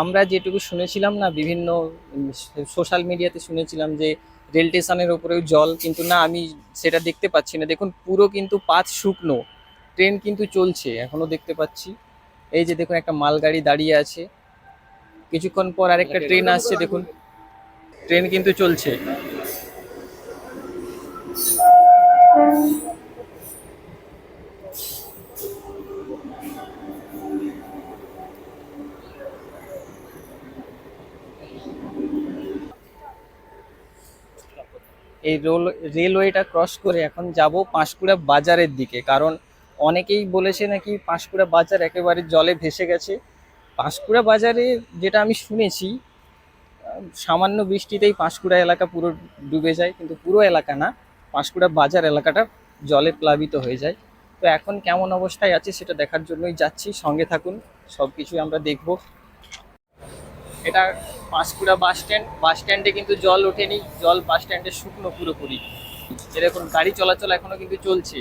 আমরা যেটুকু শুনেছিলাম না বিভিন্ন সোশ্যাল মিডিয়াতে শুনেছিলাম যে রেল স্টেশনের ওপরেও জল কিন্তু না আমি সেটা দেখতে পাচ্ছি না। দেখুন পুরো কিন্তু পাঁচ শুকনো। ট্রেন কিন্তু চলছে এখনও দেখতে পাচ্ছি। এই যে দেখুন একটা মালগাড়ি দাঁড়িয়ে আছে। কিছুক্ষণ পর আরেকটা ট্রেন আসছে দেখুন। ট্রেন কিন্তু চলছে। এই রোল রেলওয়েটা ক্রস করে এখন যাব পাঁশকুড়া বাজারের দিকে। কারণ অনেকেই বলেছে নাকি পাঁশকুড়া বাজার একেবারে জলে ভেসে গেছে। পাঁশকুড়া বাজারে যেটা আমি শুনেছি, সামান্য বৃষ্টিতেই পাঁশকুড়া এলাকা পুরো ডুবে যায়, কিন্তু পুরো এলাকা না, পাঁশকুড়া বাজার এলাকাটা জলে প্লাবিত হয়ে যায়। তো এখন কেমন অবস্থায় আছে সেটা দেখার জন্যই যাচ্ছি, সঙ্গে থাকুন সব কিছুই আমরা দেখব। এটা পাঁশকুড়া বাস স্ট্যান্ড, বাস স্ট্যান্ডে কিন্তু জল ওঠেনি, জল বাস স্ট্যান্ডে শুকনো পুরোপুরি। এরকম গাড়ি চলাচল এখনও কিন্তু চলছে।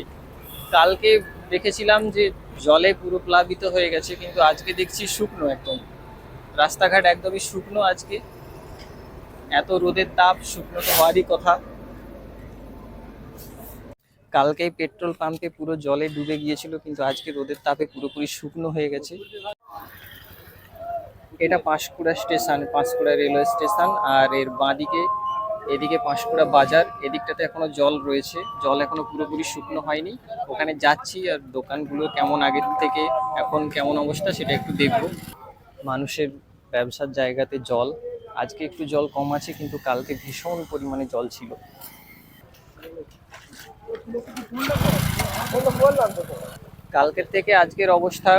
কালকে দেখেছিলাম যে জলে পুরো প্লাবিত হয়ে গেছে, কিন্তু আজকে দেখছি শুকনো একদম। রাস্তাঘাট একদমই শুকনো আজকে। এত রোদের তাপ, শুকনো তো হওয়ারই কথা। কালকে পেট্রোল পাম্পে পুরো জলে ডুবে গিয়েছিল, কিন্তু আজকে রোদের তাপে পুরোপুরি শুকনো হয়ে গেছে। এটা Panskura station, Panskura railway station আর এর বাঁদিকে, এদিকে পাঁশকুড়া বাজার, এদিকটাতে এখনও জল রয়েছে। জল এখনও পুরোপুরি শুকনো হয়নি। ওখানে যাচ্ছি আর দোকানগুলো কেমন আগের থেকে, এখন কেমন অবস্থা সেটা একটু দেখব। মানুষের ব্যবসার জায়গাতে জল, আজকে একটু জল কম আছে কিন্তু কালকে ভীষণ পরিমাণে জল ছিল। কালকের থেকে আজকের অবস্থা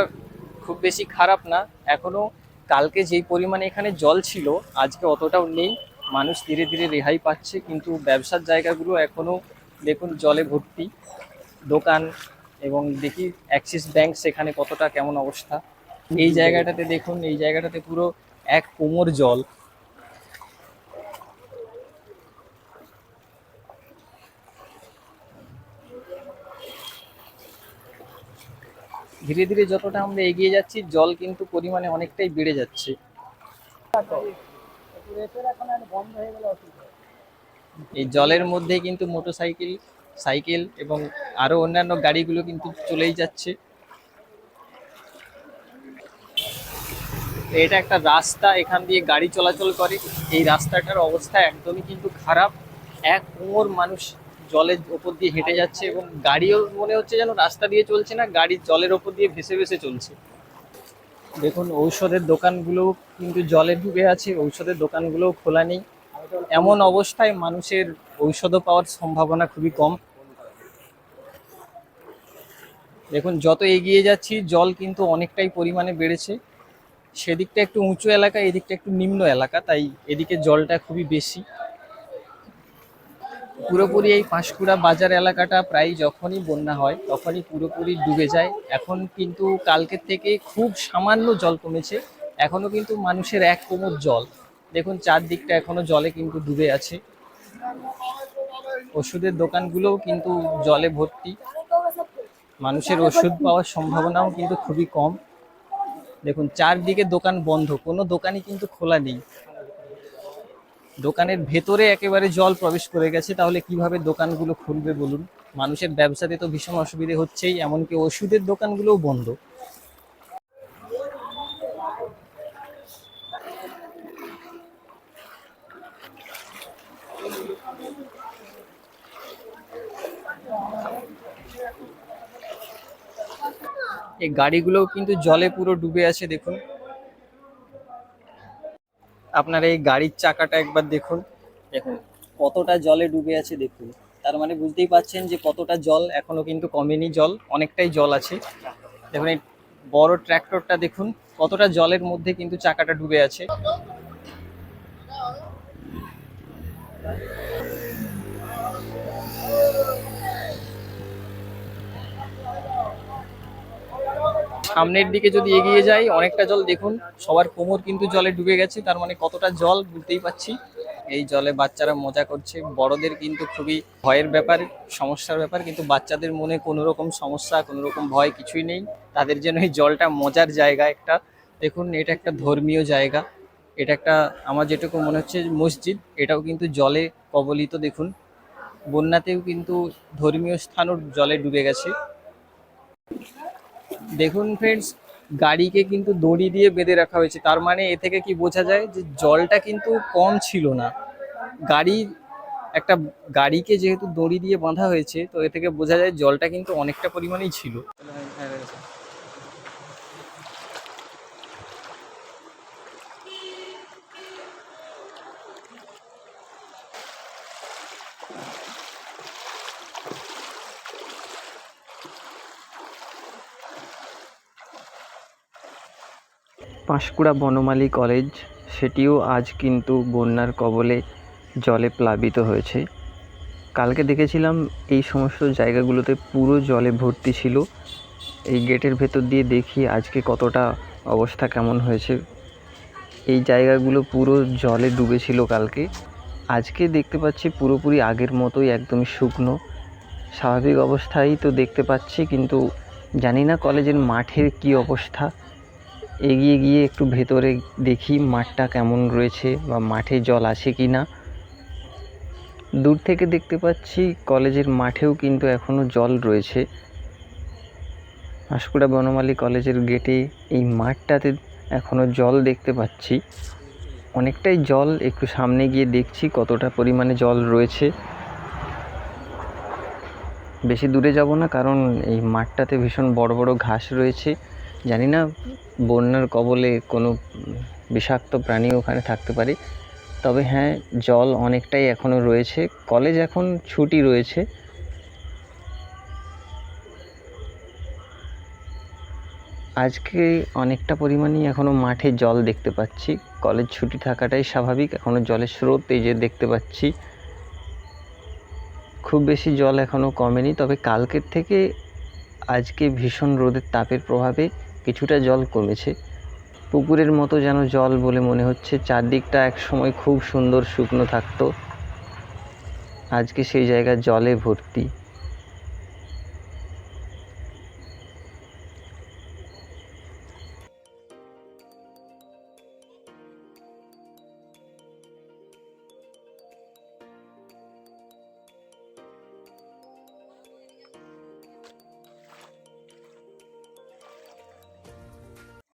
খুব বেশি খারাপ না, এখনও কালকে যেই পরিমাণে এখানে জল ছিল, আজকে অতটাও নেই। মানুষ ধীরে ধীরে রেহাই পাচ্ছে, কিন্তু ব্যবসার জায়গাগুলো এখনও দেখুন জলে ভর্তি। দোকান এবং দেখি অ্যাক্সিস ব্যাংক সেখানে কতটা কেমন অবস্থা। এই জায়গাটাতে দেখুন, এই জায়গাটাতে পুরো এক কোমর জল। ধীরে ধীরে যতটা আমরা এগিয়ে যাচ্ছি, জল কিন্তু পরিমাণে অনেকটাই বেড়ে যাচ্ছে। এই জলের মধ্যে কিন্তু মোটরসাইকেল, সাইকেল এবং আরও অন্যান্য গাড়িগুলো কিন্তু চলেই যাচ্ছে। এটা একটা রাস্তা, এখান দিয়ে গাড়ি চলাচল করে। এই রাস্তাটার অবস্থা একদমই কিন্তু খারাপ। এক কোমর মানুষ জলের ওপর দিয়ে হেঁটে যাচ্ছে এবং গাড়িও মনে হচ্ছে যেন রাস্তা দিয়ে চলছে না, গাড়ি জলের ওপর দিয়ে ভেসে ভেসে চলছে। দেখুন, ঔষধের দোকানগুলোও কিন্তু জলে ডুবে আছে, ঔষধের দোকানগুলোও খোলা নেই। এমন অবস্থায় মানুষের ঔষধও পাওয়ার সম্ভাবনা খুবই কম। দেখুন, যত এগিয়ে যাচ্ছি, জল কিন্তু অনেকটাই পরিমাণে বেড়েছে। সেদিকটা একটু উঁচু এলাকা, এদিকটা একটু নিম্ন এলাকা, তাই এদিকে জলটা খুবই বেশি। পুরোপুরি এই পাঁশকুড়া বাজার এলাকাটা প্রায় যখনই বন্যা হয়, তখনই পুরোপুরি ডুবে যায়। এখন কিন্তু কালকের থেকে খুব সামান্য জল কমেছে। এখনও কিন্তু মানুষের এক কোমর জল। দেখুন, চারদিকটা এখনও জলে কিন্তু ডুবে আছে। ওষুধের দোকানগুলোও কিন্তু জলে ভর্তি। মানুষের ওষুধ পাওয়ার সম্ভাবনাও কিন্তু খুবই কম। দেখুন, চারদিকে দোকান বন্ধ। কোনো দোকানই কিন্তু খোলা নেই। দোকানের ভেতরে একেবারে জল প্রবেশ করে গেছে, তাহলে কীভাবে দোকানগুলো খুলবে বলুন? মানুষের ব্যবসাতে তো ভীষণ অসুবিধে হচ্ছেই, এমনকি ওষুধের দোকানগুলোও বন্ধ। এই গাড়িগুলোও কিন্তু জলে পুরো ডুবে আছে, দেখুন। আপনার এই গাড়ির চাকাটা একবার দেখুন। দেখুন, কতটা জলে ডুবে আছে দেখুন। তার মানে বুঝতেই পাচ্ছেন যে কতটা জল এখনও কিন্তু কমেনি জল, অনেকটাই জল আছে। দেখুন, এই বড় ট্র্যাক্টরটা দেখুন, কতটা জলের মধ্যে কিন্তু চাকাটা ডুবে আছে। সামনের দিকে যদি এগিয়ে যাই, অনেকটা জল দেখুন, সবার কোমর কিন্তু জলে ডুবে গেছে, তার মানে কতটা জল বুঝতেই পাচ্ছি। এই জলে বাচ্চারা মজা করছে, বড়দের কিন্তু খুবই ভয়ের ব্যাপার, সমস্যার ব্যাপার, কিন্তু বাচ্চাদের মনে কোনো রকম সমস্যা কোনো রকম ভয় কিছুই নেই। তাদের জন্য এই জলটা মজার জায়গা একটা। দেখুন, এটা একটা ধর্মীয় জায়গা, এটা একটা, আমার যেটুকু মনে হচ্ছে, মসজিদ, এটাও কিন্তু জলে কবলিত, দেখুন। বন্যাতেও কিন্তু ধর্মীয় স্থানও জলে ডুবে গেছে। দেখুন ফ্রেন্ডস গাড়িকে কিন্তু দড়ি দিয়ে বেঁধে রাখা হয়েছে। তার মানে এ থেকে কি বোঝা যায় যে জলটা কিন্তু কম ছিল না। গাড়ি, একটা গাড়িকে যেহেতু দড়ি দিয়ে বাঁধা হয়েছে, তো এ থেকে বোঝা যায় জলটা কিন্তু অনেকটা পরিমাণেই ছিল। পাঁশকুড়া বনমালী কলেজ, সেটিও আজ কিন্তু বন্যার কবলে জলে প্লাবিত হয়েছে। কালকে দেখেছিলাম এই সমস্ত জায়গাগুলোতে পুরো জলে ভর্তি ছিল। এই গেটের ভেতর দিয়ে দেখি আজকে কতটা অবস্থা কেমন হয়েছে। এই জায়গাগুলো পুরো জলে ডুবেছিল কালকে। আজকে দেখতে পাচ্ছি পুরোপুরি আগের মতোই একদমই শুকনো। স্বাভাবিক অবস্থায় তো দেখতে পাচ্ছি, কিন্তু জানি না কলেজের মাঠের কি অবস্থা। এগিয়ে গিয়ে একটু ভেতরে দেখি মাঠটা কেমন রয়েছে বা মাঠে জল আছে কি না। দূর থেকে দেখতে পাচ্ছি কলেজের মাঠেও কিন্তু এখনও জল রয়েছে। পাঁশকুড়া বনমালী কলেজের গেটে এই মাঠটাতে এখনও জল দেখতে পাচ্ছি। অনেকটাই জল একটু সামনে গিয়ে দেখছি কতটা পরিমাণে জল রয়েছে। বেশি দূরে যাব না কারণ এই মাঠটাতে ভীষণ বড় বড় ঘাস রয়েছে। জানি না বন্যার কবলে কোনো বিষাক্ত প্রাণী ওখানে থাকতে পারে। তবে হ্যাঁ জল অনেকটাই এখনও রয়েছে। কলেজ এখন ছুটি রয়েছে। আজকে অনেকটা পরিমাণেই এখনও মাঠে জল দেখতে পাচ্ছি। কলেজ ছুটি থাকাটাই স্বাভাবিক। এখনও জলের স্রোত এই যে দেখতে পাচ্ছি। খুব বেশি জল এখনও কমেনি। তবে কালকের থেকে আজকে ভীষণ রোদের তাপের প্রভাবে কিছুটা জল কমেছে। পুকুরের মতো যেন জল বলে মনে হচ্ছে, চারদিকটা এক সময় খুব সুন্দর শুকনো থাকতো। আজকে সেই জায়গা জলে ভর্তি।